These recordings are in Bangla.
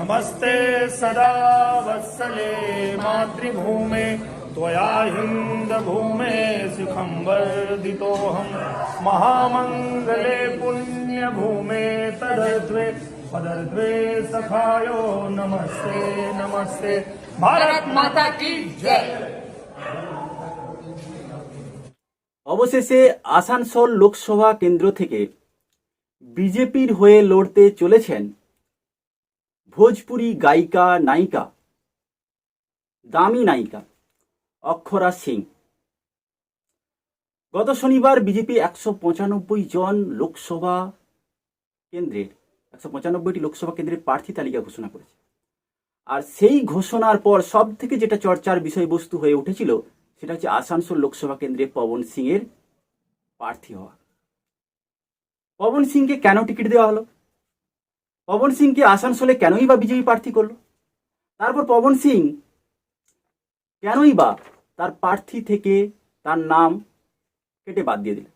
नमस्ते सदा वत्सले मातृभूमे त्वया हिन्दभूमे सुखं वर्धितोऽहं महामङ्गले पुण्यभूमे तदर्द्वे पदर्द्वे सखायो नमस्ते नमस्ते भारत माता की जय অবশেষে আসানসোল লোকসভা কেন্দ্র থেকে বিজেপির হয়ে লড়তে চলেছেন ভোজপুরি গায়িকা নায়িকা, দামি নায়িকা অক্ষরা সিং। গত শনিবার বিজেপি একশো পঁচানব্বই জন লোকসভা কেন্দ্রের, একশো পঁচানব্বইটি লোকসভা কেন্দ্রের প্রার্থী তালিকা ঘোষণা করেছে। আর সেই ঘোষণার পর সব থেকে যেটা চর্চার বিষয়বস্তু হয়ে উঠেছিল, সেটা হচ্ছে আসানসোল লোকসভা কেন্দ্রে পবন সিং এর প্রার্থী হওয়া। পবন সিংকে কেন টিকিট দেওয়া হলো? পবন সিংকে আসানসোলে কেনই বা বিজেপি প্রার্থী করল? তারপর পবন সিং কেনই বা তার প্রার্থী থেকে তার নাম কেটে বাদ দিয়ে দিলেন?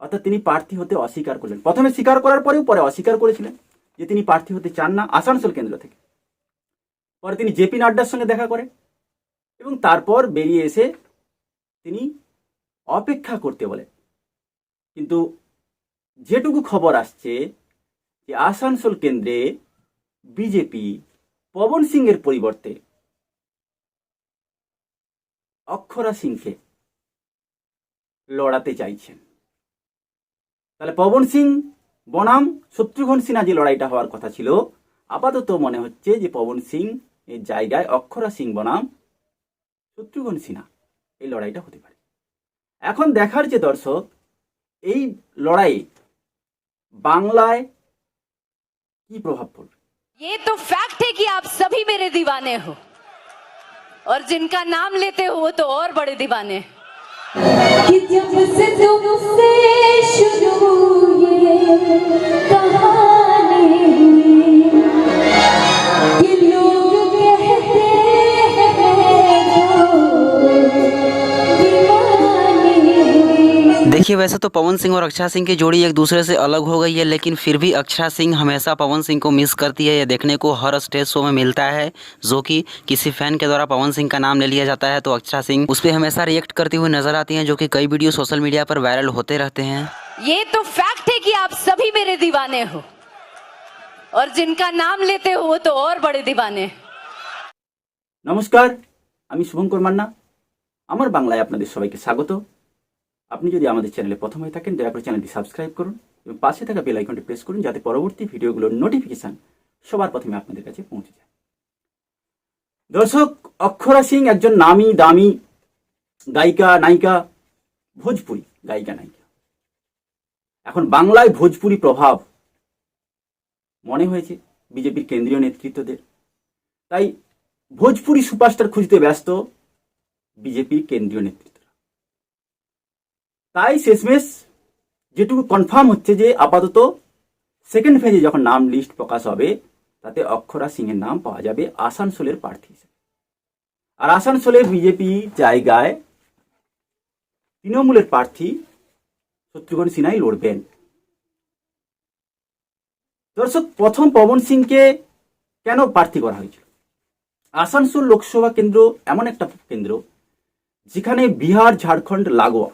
অর্থাৎ তিনি প্রার্থী হতে অস্বীকার করলেন। প্রথমে স্বীকার করার পরেও পরে অস্বীকার করেছিলেন যে তিনি প্রার্থী হতে চান না আসানসোল কেন্দ্র থেকে। পরে তিনি জেপি নাড্ডার সঙ্গে দেখা করেন এবং তারপর বেরিয়ে এসে তিনি অপেক্ষা করতে বলেন। কিন্তু যেটুকু খবর আসছে আসানসোল কেন্দ্রে বিজেপি পবন সিং এর পরিবর্তে অক্ষরা সিংকে লড়াতে চাইছেন। তাহলে পবন সিং, বনাম, শত্রুঘ্ন সিনহা যে লড়াইটা হওয়ার কথা ছিল, আপাতত মনে হচ্ছে যে পবন সিং এর জায়গায় অক্ষরা সিং, বনাম, শত্রুঘ্ন সিনহা এই লড়াইটা হতে পারে। এখন দেখার যে দর্শক, এই লড়াই বাংলায় কি প্রভাব পড়বে ये तो फैक्ट है कि आप सभी मेरे दीवाने हो और जिनका नाम लेते हो वो तो और बड़े दीवाने हैं कि जब से तुमसे शुरू ये कहानी देखिए वैसे तो पवन सिंह और अक्षरा सिंह की जोड़ी एक दूसरे से अलग हो गई है लेकिन फिर भी अक्षरा सिंह हमेशा पवन सिंह को मिस करती है ये देखने को हर स्टेज शो में मिलता है जो कि किसी फैन के द्वारा पवन सिंह का नाम ले लिया जाता है तो अक्षरा सिंह उस पर हमेशा रिएक्ट करती हुई नजर आती हैं जो कि कई वीडियो सोशल मीडिया पर वायरल होते रहते हैं ये तो फैक्ट है कि आप सभी मेरे दीवाने हो और जिनका नाम लेते हो वो तो और बड़े दीवाने हैं নমস্কার আমি শুভঙ্কর মান্না আমার বাংলায় আপনাদের সবাইকে স্বাগত আপনি যদি আমাদের চ্যানেলে প্রথম হয়ে থাকেন, দয়া করে চ্যানেলটি সাবস্ক্রাইব করুন এবং পাশে থাকা বেল আইকনটি প্রেস করুন যাতে পরবর্তী ভিডিওগুলোর নোটিফিকেশান সবার প্রথমে আপনাদের কাছে পৌঁছে যায়। দর্শক, অক্ষরা সিং একজন নামি, দামি গায়িকা, নায়িকা, ভোজপুরি গায়িকা, নায়িকা। এখন বাংলায় ভোজপুরি প্রভাব মনে হয়েছে বিজেপির কেন্দ্রীয় নেতৃত্বদের। তাই ভোজপুরি সুপারস্টার খুঁজতে ব্যস্ত বিজেপির কেন্দ্রীয় নেতৃত্ব। তাই শেষমেশ যেটুকু কনফার্ম হচ্ছে যে আপাতত সেকেন্ড ফেজে যখন নাম লিস্ট প্রকাশ হবে, তাতে অক্ষরা সিং এর নাম পাওয়া যাবে আসানসোলের প্রার্থী হিসেবে। আর আসানসোলে বিজেপি জায়গায় তৃণমূলের প্রার্থী শত্রুঘ্ন সিনহাই লড়বেন। দর্শক, প্রথম পবন সিংকে কেন প্রার্থী করা হয়েছিল? আসানসোল লোকসভা কেন্দ্র এমন একটা কেন্দ্র, যেখানে বিহার, ঝাড়খণ্ড, লাগোয়া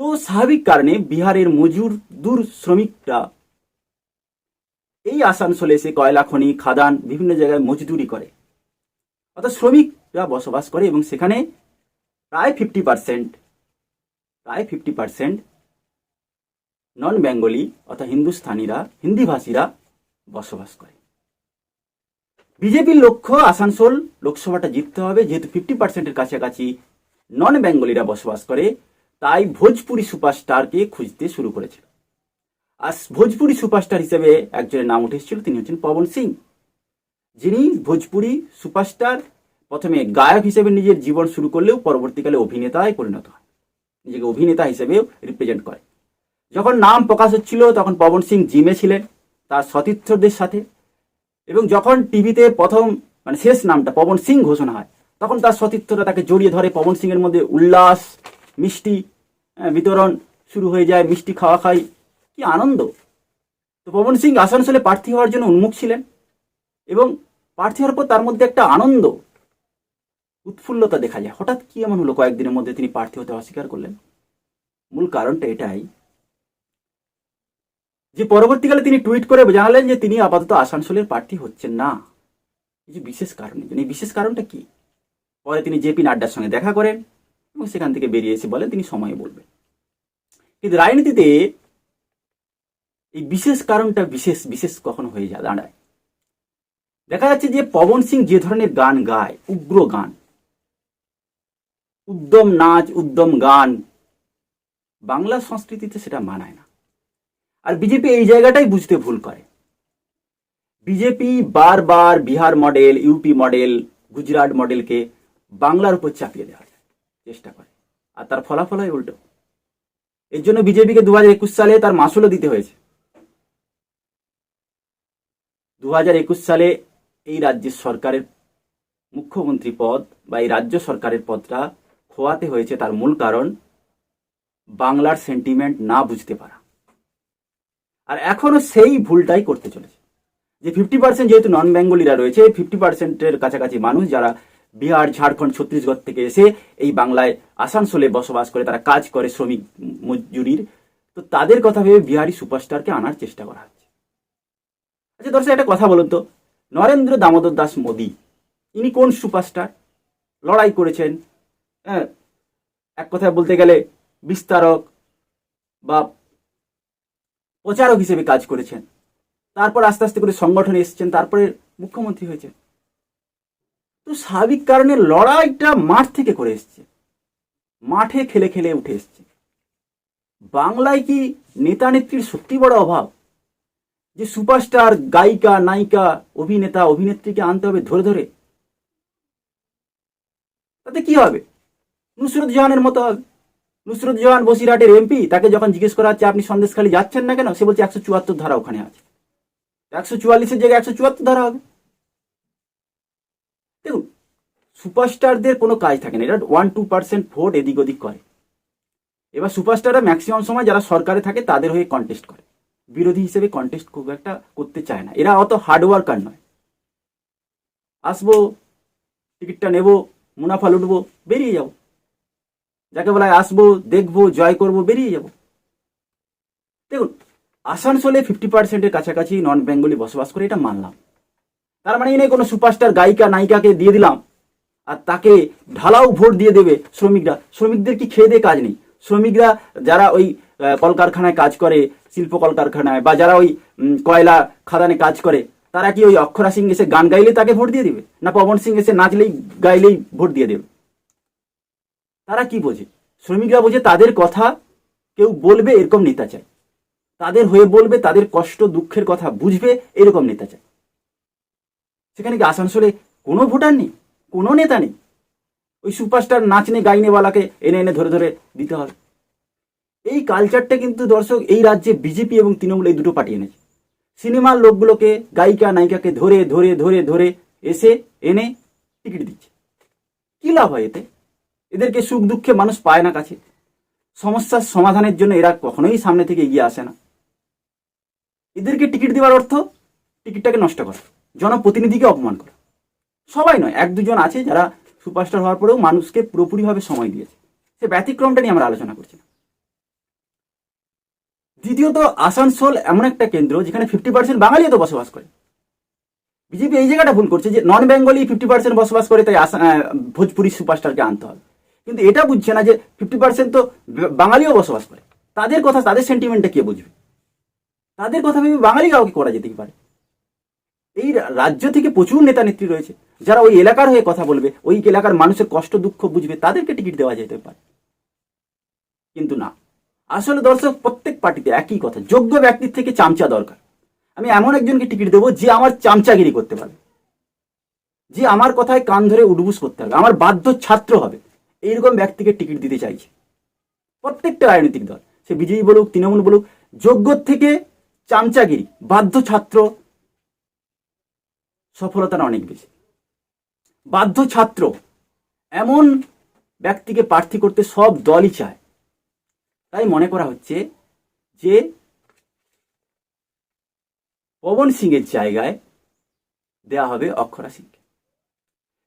তো স্বাভাবিক কারণে বিহারের মজুর দূর শ্রমিকরা এই আসানসোলে এসে কয়লা, খনি, খাদান বিভিন্ন জায়গায় মজদুরি করে। অর্থাৎ শ্রমিকরা বসবাস করে এবং সেখানে প্রায় ফিফটি পার্সেন্ট প্রায় ফিফটি পার্সেন্ট নন বেঙ্গলি অর্থাৎ হিন্দুস্থানিরা, হিন্দিভাষীরা বসবাস করে। বিজেপির লক্ষ্য আসানসোল লোকসভাটা জিততে হবে, যেহেতু ফিফটি পার্সেন্টের কাছাকাছি নন বেঙ্গলিরা বসবাস করে। তাই ভোজপুরি সুপারস্টারকে খুঁজতে শুরু করেছিল। আর ভোজপুরি সুপারস্টার হিসেবে একজনের নাম উঠে এসেছিল, তিনি হচ্ছেন পবন সিং। যিনি ভোজপুরি সুপারস্টার, প্রথমে গায়ক হিসেবে নিজের জীবন শুরু করলেও পরবর্তীকালে অভিনেতায় পরিণত হয়। নিজেকে অভিনেতা হিসেবেও রিপ্রেজেন্ট করে। যখন নাম প্রকাশ হচ্ছিল, তখন পবন সিং জিমে ছিলেন তার সতীর্থদের সাথে। এবং যখন টিভিতে প্রথম মানে শেষ নামটা পবন সিং ঘোষণা হয়, তখন তার সতীর্থরা তাকে জড়িয়ে ধরে পবন সিং এর মধ্যে উল্লাস মিষ্টি বিতরণ শুরু হয়ে যায়, মিষ্টি খাওয়া খাই। কি আনন্দ! তো পবন সিং আসানসোলে প্রার্থী হওয়ার জন্য উন্মুখ ছিলেন এবং প্রার্থী হওয়ার পর তার মধ্যে একটা আনন্দ, উৎফুল্লতা দেখা যায়। হঠাৎ কি এমন হলো? কয়েকদিনের মধ্যে তিনি প্রার্থী হতে অস্বীকার করলেন। মূল কারণটা এটাই যে পরবর্তীকালে তিনি টুইট করে জানালেন যে তিনি আপাতত আসানসোলের প্রার্থী হচ্ছেন না। এই যে বিশেষ কারণ, এই বিশেষ কারণটা কি? পরে তিনি জেপি নাড্ডার সঙ্গে দেখা করেন। এবং সেখান থেকে বেরিয়ে এসে বলেন, তিনি সময়ে বলবেন। কিন্তু রাজনীতিতে এই বিশেষ কারণটা বিশেষ বিশেষ কখনো হয়ে যায়, দাঁড়ায়। দেখা যাচ্ছে যে পবন সিং যে ধরনের গান গায়, উগ্র গান, উদ্যম নাচ, উদ্যম গান, বাংলা সংস্কৃতিতে সেটা মানায় না। আর বিজেপি এই জায়গাটাই বুঝতে ভুল করে। বিজেপি বারবার Bihar model, UP model, Gujarat মডেলকে বাংলার উপর চাপিয়ে দেওয়ার চেষ্টা করে। আর তার ফলাফল হয় উল্টো। এর জন্য বিজেপিকে দু হাজার একুশ সালে তার মাসুলও দিতে হয়েছে। দু হাজার একুশ সালে এই রাজ্যের সরকারের মুখ্যমন্ত্রী পদ বা এই রাজ্য সরকারের পদটা খোয়াতে হয়েছে তার মূল কারণ বাংলার সেন্টিমেন্ট না বুঝতে পারা। আর এখনও সেই ভুলটাই করতে চলেছে। যে ফিফটি পার্সেন্ট যেহেতু নন বেঙ্গলিরা রয়েছে ফিফটি পার্সেন্টের কাছাকাছি মানুষ যারা বিহার, ঝাড়খণ্ড, ছত্তিশগড় থেকে এসে এই বাংলায় আসানসোলে বসবাস করে, তারা কাজ করে শ্রমিক মজুরির। তো তাদের কথা ভেবে বিহারি সুপারস্টারকে আনার চেষ্টা করা হচ্ছে। আচ্ছা দর্শক, একটা কথা বলুন তো। নরেন্দ্র দামোদর দাস মোদী, ইনি কোন সুপারস্টার? লড়াই করেছেন হ্যাঁ? এক কথায় বলতে গেলে বিস্তারক বা প্রচারক হিসেবে কাজ করেছেন। তারপর আস্তে আস্তে করে সংগঠনে এসেছেন, তারপরে মুখ্যমন্ত্রী হয়েছেন। তো স্বাভাবিক কারণে লড়াইটা মাঠ থেকে করে এসছে। মাঠে খেলে খেলে উঠে এসছে। বাংলায় কি নেতা নেত্রীর সত্যি বড় অভাব? যে সুপারস্টার, গায়িকা, নায়িকা, অভিনেতা, অভিনেত্রীকে আনতে হবে ধরে ধরে? তাতে কি হবে? নুসরত জাহানের মতো হবে। নুসরত জাহান বসিরহাটের এমপি, তাকে যখন জিজ্ঞেস করা হচ্ছে, আপনি সন্দেশখালি যাচ্ছেন না কেন? সে বলছে, একশো চুয়াত্তর ধারা ওখানে আছে। একশো চুয়াল্লিশের জায়গায় একশো চুয়াত্তর ধারা হবে। দেখুন সুপারস্টারদের কোনো কাজ থাকে না। এটা ওয়ান টু পার্সেন্ট ভোট এদিক ওদিক করে। এবার সুপারস্টাররা ম্যাক্সিমাম সময় যারা সরকারে থাকে, তাদের হয়ে কন্টেস্ট করে। বিরোধী হিসেবে কন্টেস্ট খুব একটা করতে চায় না। এরা অত হার্ডওয়ার্কার নয়। আসব টিকিটটা নেব, মুনাফা লুটবো, বেরিয়ে যাব। যাকে বলা আসব, দেখব, জয় করব, বেরিয়ে যাব। দেখুন, আসানসোলে ফিফটি পার্সেন্টের কাছাকাছি নন বেঙ্গলি বসবাস করে, এটা মানলাম। তার মানে এই কোনো সুপারস্টার গায়িকা, নায়িকাকে দিয়ে দিলাম। আর তাকে ঢালাও ভোট দিয়ে দেবে শ্রমিকরা। শ্রমিকদের কি খেয়ে দিয়ে কাজ নেই? শ্রমিকরা যারা ওই কলকারখানায় কাজ করে, শিল্প কলকারখানায় বা যারা ওই কয়লা খাদানে কাজ করে, তারা কি ওই অক্ষরা সিং এসে গান গাইলে তাকে ভোট দিয়ে দেবে? না পবন সিং এসে নাচলেই, গাইলেই ভোট দিয়ে দেবে? তারা কি বোঝে? শ্রমিকরা বোঝে তাদের কথা কেউ বলবে এরকম নেতা চায় তাদের হয়ে বলবে, তাদের কষ্ট দুঃখের কথা বুঝবে, এরকম নেতা চাই। সেখানে কি আসানসোলে কোনো ভোটার নেই? কোনো নেতা নেই? ওই সুপারস্টার নাচনে গাইনেওয়ালাকে এনে এনে ধরে ধরে দিতে হবে এই কালচারটা কিন্তু দর্শক এই রাজ্যে বিজেপি এবং তৃণমূল এই দুটো পার্টি এনেছে। সিনেমার লোকগুলোকে, গায়িকা, নায়িকাকে ধরে ধরে ধরে ধরে এসে এনে টিকিট দিচ্ছে। কী লাভ হয় এতে? এদেরকে সুখ দুঃখে মানুষ পায় না কাছে। সমস্যার সমাধানের জন্য এরা কখনোই সামনে থেকে এগিয়ে আসে না। এদেরকে টিকিট দেওয়ার অর্থ টিকিটটাকে নষ্ট করা। জনপ্রতিনিধিকে অপমান করা। সবাই নয়, এক দুজন আছে যারা সুপারস্টার হওয়ার পরেও মানুষকে পুরোপুরিভাবে সময় দিয়েছে। সে ব্যতিক্রমটা নিয়ে আমরা আলোচনা করছি না। দ্বিতীয়ত, আসানসোল এমন একটা কেন্দ্র যেখানে ফিফটি পার্সেন্ট বাঙালিও তো বসবাস করে। বিজেপি এই জায়গাটা ভুল করছে যে নন বেঙ্গলি ফিফটি পার্সেন্ট বসবাস করে, তাই ভোজপুরি সুপারস্টারকে আনতে হবে। কিন্তু এটা বুঝছে না যে ফিফটি পার্সেন্ট তো বাঙালিও বসবাস করে। তাদের কথা, তাদের সেন্টিমেন্টটা কে বুঝবে? তাদের কথা ভেবে বাঙালি কাউকে করা যেতেই পারে। এই রাজ্য থেকে প্রচুর নেতা নেত্রী রয়েছে। যারা ওই এলাকার হয়ে কথা বলবে, ওই এলাকার মানুষের কষ্ট, দুঃখ বুঝবে, তাদেরকে টিকিট দেওয়া যেতে পারে কিন্তু না। আসলে দর্শক, প্রত্যেক পার্টিতে একই কথা, যোগ্য ব্যক্তির থেকে চামচা দরকার। আমি এমন একজনকে টিকিট দেবো যে আমার চামচাগিরি করতে পারবে। যে আমার কথায় কান ধরে উডবুস করতে হবে আমার বাধ্য ছাত্র হবে, এইরকম ব্যক্তিকে টিকিট দিতে চাইছে। প্রত্যেকটা রাজনৈতিক দল, সে বিজেপি বলুক, তৃণমূল বলুক, যোগ্য থেকে চামচাগিরি, বাধ্য ছাত্র সফলতাটা অনেক বেশি বাধ্য ছাত্র এমন ব্যক্তিকে প্রার্থী করতে সব দলই চায় তাই মনে করা হচ্ছে যে পবন সিং এর জায়গায় দেয়া হবে অক্ষরা সিংকে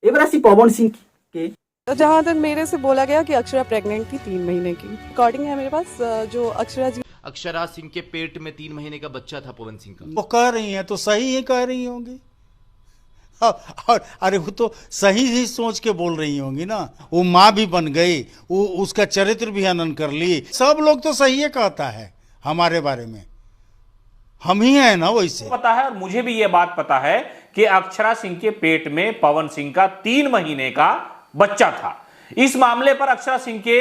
এবার আসি পবন সিংকে तो जहाँ तक मेरे से बोला गया कि अक्षरा प्रेग्नेंट थी तीन महीने की रिकॉर्डिंग है मेरे पास अ, जो अक्षरा जी अक्षरा सिंह के पेट में तीन महीने का बच्चा था पवन सिंह का वो कह रही हैं तो सही ही कह रही होंगी हाँ, और अरे वो तो सही ही सोच के बोल रही होंगी ना। वो माँ भी बन गई, वो उसका चरित्र भी हनन कर ली। सब लोग तो सही ही कहता है हमारे बारे में। हम ही हैं ना वैसे पता है और मुझे भी यह बात पता है कि अक्षरा सिंह के पेट में पवन सिंह का तीन महीने का बच्चा था। इस मामले पर अक्षरा सिंह के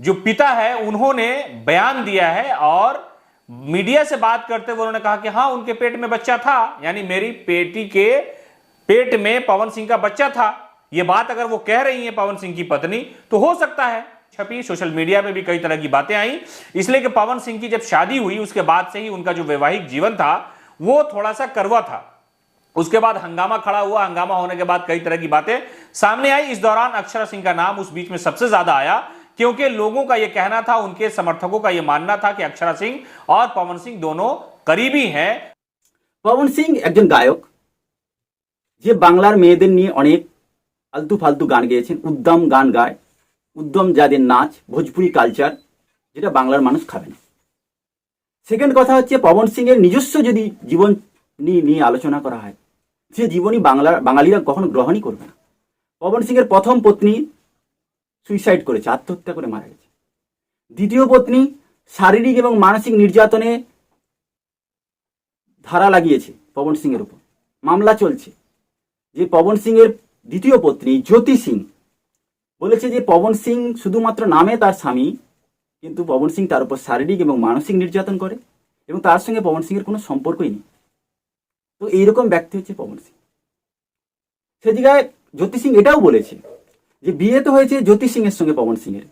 जो पिता है, उन्होंने बयान दिया है और मीडिया से बात करते हुए उन्होंने कहा कि हाँ उनके पेट में बच्चा था, यानी मेरी बेटी के पेट में पवन सिंह का बच्चा था यह बात अगर वो कह रही है पवन सिंह की पत्नी तो हो सकता है छपी सोशल मीडिया में भी कई तरह की बातें आई इसलिए कि पवन सिंह की जब शादी हुई उसके बाद से ही उनका जो वैवाहिक जीवन था वो थोड़ा सा करवा था उसके बाद हंगामा खड़ा हुआ हंगामा होने के बाद कई तरह की बातें सामने आई इस दौरान अक्षरा सिंह का नाम उस बीच में सबसे ज्यादा आया क्योंकि लोगों का यह कहना था उनके समर्थकों का यह मानना था कि अक्षरा सिंह और पवन सिंह दोनों करीबी हैं পবন সিং একজন গায়ক যে বাংলার মেয়েদের নিয়ে অনেক আলতু ফালতু গান গেয়েছেন উদ্যম গান গায় উদ্যম যাদের নাচ, ভোজপুরি কালচার যেটা বাংলার মানুষ খাবে না। সেকেন্ড কথা হচ্ছে, পবন সিং এর নিজস্ব যদি জীবন নিয়ে আলোচনা করা হয়, সে জীবনী বাংলার বাঙালিরা কখনো গ্রহণই করবে না। পবন সিং এর প্রথম পত্নী সুইসাইড করেছে, আত্মহত্যা করে মারা গেছে। দ্বিতীয় পত্নী শারীরিক এবং মানসিক নির্যাতনে ধারা লাগিয়েছে পবন সিং এর উপর। মামলা চলছে। যে পবন সিং এর দ্বিতীয় পত্নী জ্যোতি সিং। বলেছে যে পবন সিং শুধুমাত্র নামে তার স্বামী, কিন্তু পবন সিং তার উপর শারীরিক এবং মানসিক নির্যাতন করে এবং তার সঙ্গে পবন সিং এর কোনো সম্পর্কই নেই। তো এইরকম ব্যক্তি হচ্ছে পবন সিং। সে জায়গায় জ্যোতি সিং এটাও বলেছে যে বিয়ে তো হয়েছে জ্যোতি সিং এর সঙ্গে পবন সিং এর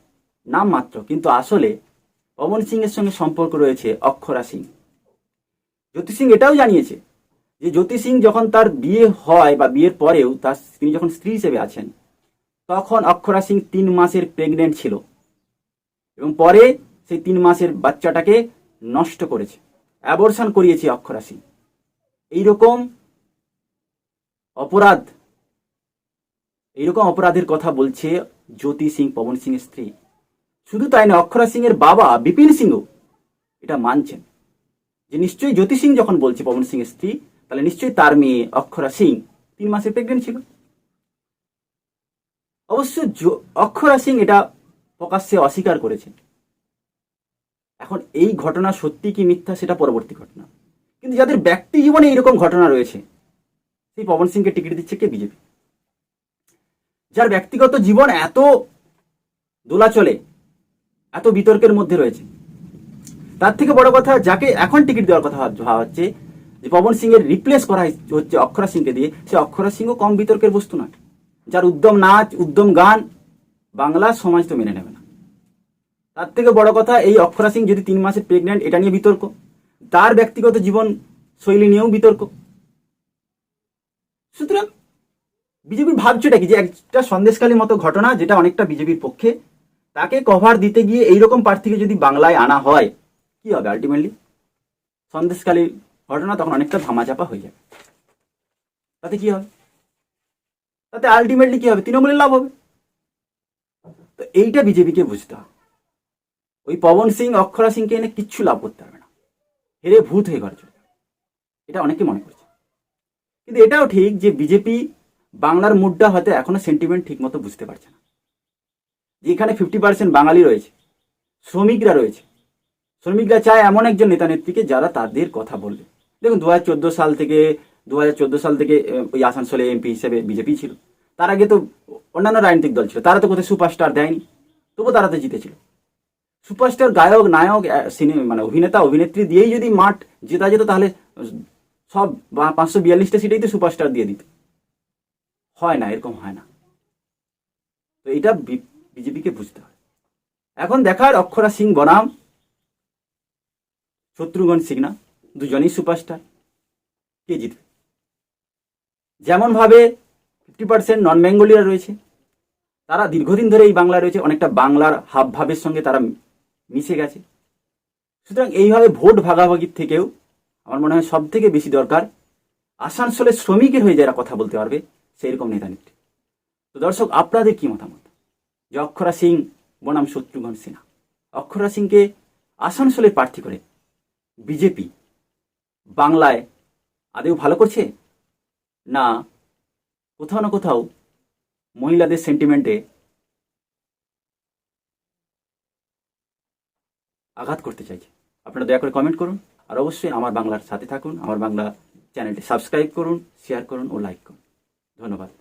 নাম মাত্র, কিন্তু আসলে পবন সিং এর সঙ্গে সম্পর্ক রয়েছে অক্ষরা সিং। জ্যোতি সিং এটাও জানিয়েছে যে জ্যোতি সিং যখন তার বিয়ে হয় বা বিয়ের পরেও তার তিনি যখন স্ত্রী হিসেবে আছেন, তখন অক্ষরা সিং তিন মাসের প্রেগনেন্ট ছিল এবং পরে সেই তিন মাসের বাচ্চাটাকে নষ্ট করেছে অ্যাবর্শন করিয়েছে অক্ষরা সিং। এইরকম অপরাধ, এইরকম অপরাধের কথা বলছে জ্যোতি সিং, পবন সিং এর স্ত্রী। শুধু তাই না অক্ষরা সিং এর বাবা বিপিন সিংও এটা মানছেন। যে নিশ্চয়ই জ্যোতি সিং যখন বলছে পবন সিং এর স্ত্রী তাহলে নিশ্চয়ই তার মেয়ে অক্ষরা সিং তিন মাসে প্রেগনেন্ট ছিল। অবশ্য অক্ষরা সিং এটা প্রকাশ্যে অস্বীকার করেছেন। এখন এই ঘটনা সত্যি কি মিথ্যা সেটা পরবর্তী ঘটনা। কিন্তু যাদের ব্যক্তি জীবনে এইরকম ঘটনা রয়েছে, সেই পবন সিংকে টিকিট দিচ্ছে কে? বিজেপি। যার ব্যক্তিগত জীবন এত দোলাচলে, এত বিতর্কের মধ্যে রয়েছে। তার থেকে বড় কথা, যাকে এখন টিকিট দেওয়ার কথা ভাবা হচ্ছে যে পবন সিং এর রিপ্লেস করা হচ্ছে অক্ষরা সিংকে দিয়ে, সে অক্ষরা সিংও কম বিতর্কের বস্তু নয়। যার উদ্যম নাচ, উদ্যম গান, বাংলা সমাজ তো মেনে নেবে না। তার থেকে বড় কথা, এই অক্ষরা সিং যদি তিন মাসের প্রেগনেন্ট এটা নিয়ে বিতর্ক। তার ব্যক্তিগত জীবন শৈলী নিয়েও বিতর্ক। সুতরাং বিজেপি ভাবছেটা কি? যে একটা সন্দেশকালীর মতো ঘটনা, যেটা অনেকটা বিজেপির পক্ষে, তাকে কভার দিতে গিয়ে এইরকম প্রার্থীকে যদি বাংলায় আনা হয়, কি হবে আলটিমেটলি সন্দেশকালী ঘটনা তখন অনেকটা ধামাচাপা হয়ে যাবে। তাতে কি হবে? তাতে আলটিমেটলি কি হবে? তৃণমূলের লাভ হবে। তো এইটা বিজেপিকে বুঝতে হবে। ওই পবন সিং, অক্ষরা সিংকে এনে কিচ্ছু লাভ করতে পারবে না। হেরে ভূত হয়ে ঘরে চলে এটা অনেকে মনে করছে। কিন্তু এটাও ঠিক যে বিজেপি বাংলার মুডটা হয়তো এখনও সেন্টিমেন্ট ঠিক মতো বুঝতে পারছে না। যেখানে ফিফটি পার্সেন্ট বাঙালি রয়েছে, শ্রমিকরা রয়েছে। শ্রমিকরা চায় এমন একজন নেতা নেত্রীকে যারা তাদের কথা বলবে। দেখুন দু হাজার চোদ্দ সাল থেকে দু হাজার চোদ্দ সাল থেকে ওই আসানসোলে এমপি হিসেবে বিজেপি ছিল। তার আগে তো অন্যান্য রাজনৈতিক দল ছিল। তারা তো কোথায় সুপারস্টার দেয়নি। তবু তারা তো জিতেছিল। সুপারস্টার, গায়ক, নায়ক সিনেমা মানে অভিনেতা, অভিনেত্রী দিয়েই যদি মাঠ জেতা যেত, তাহলে সব পাঁচশো বিয়াল্লিশটা সিটেই তো সুপারস্টার দিয়ে দিত। হয় না, এরকম হয় না। তো এটা বিজেপিকে বুঝতে হয় এখন দেখার অক্ষরা সিং বনাম, শত্রুঘ্ন সিগনা দুজনেই সুপারস্টার কে জিতবে? যেমন ভাবে ফিফটি পার্সেন্ট নন বেঙ্গলিরা রয়েছে, তারা দীর্ঘদিন ধরে এই বাংলা রয়েছে, অনেকটা বাংলার হাব ভাবের সঙ্গে তারা মিশে গেছে। সুতরাং এইভাবে ভোট ভাগাভাগির থেকেও আমার মনে হয় সব থেকে বেশি দরকার আসানসোলের শ্রমিকের হয়ে যারা কথা বলতে পারবে সেই রকম নেতা নেত্রী। তো দর্শক, আপনাদের কি মতামত? যে অক্ষরা সিং, বনাম শত্রুঘ্ন সিনহা। অক্ষরা সিংকে আসানসোলের প্রার্থী করে বিজেপি বাংলায় আদেও ভালো করছে? না, কোথাও না কোথাও মহিলাদের সেন্টিমেন্টে আঘাত করতে চাইছে। আপনারা দয়া করে কমেন্ট করুন আর অবশ্যই আমার বাংলার সাথে থাকুন, আমার বাংলা চ্যানেলটি সাবস্ক্রাইব করুন শেয়ার করুন ও লাইক করুন। ধন্যবাদ।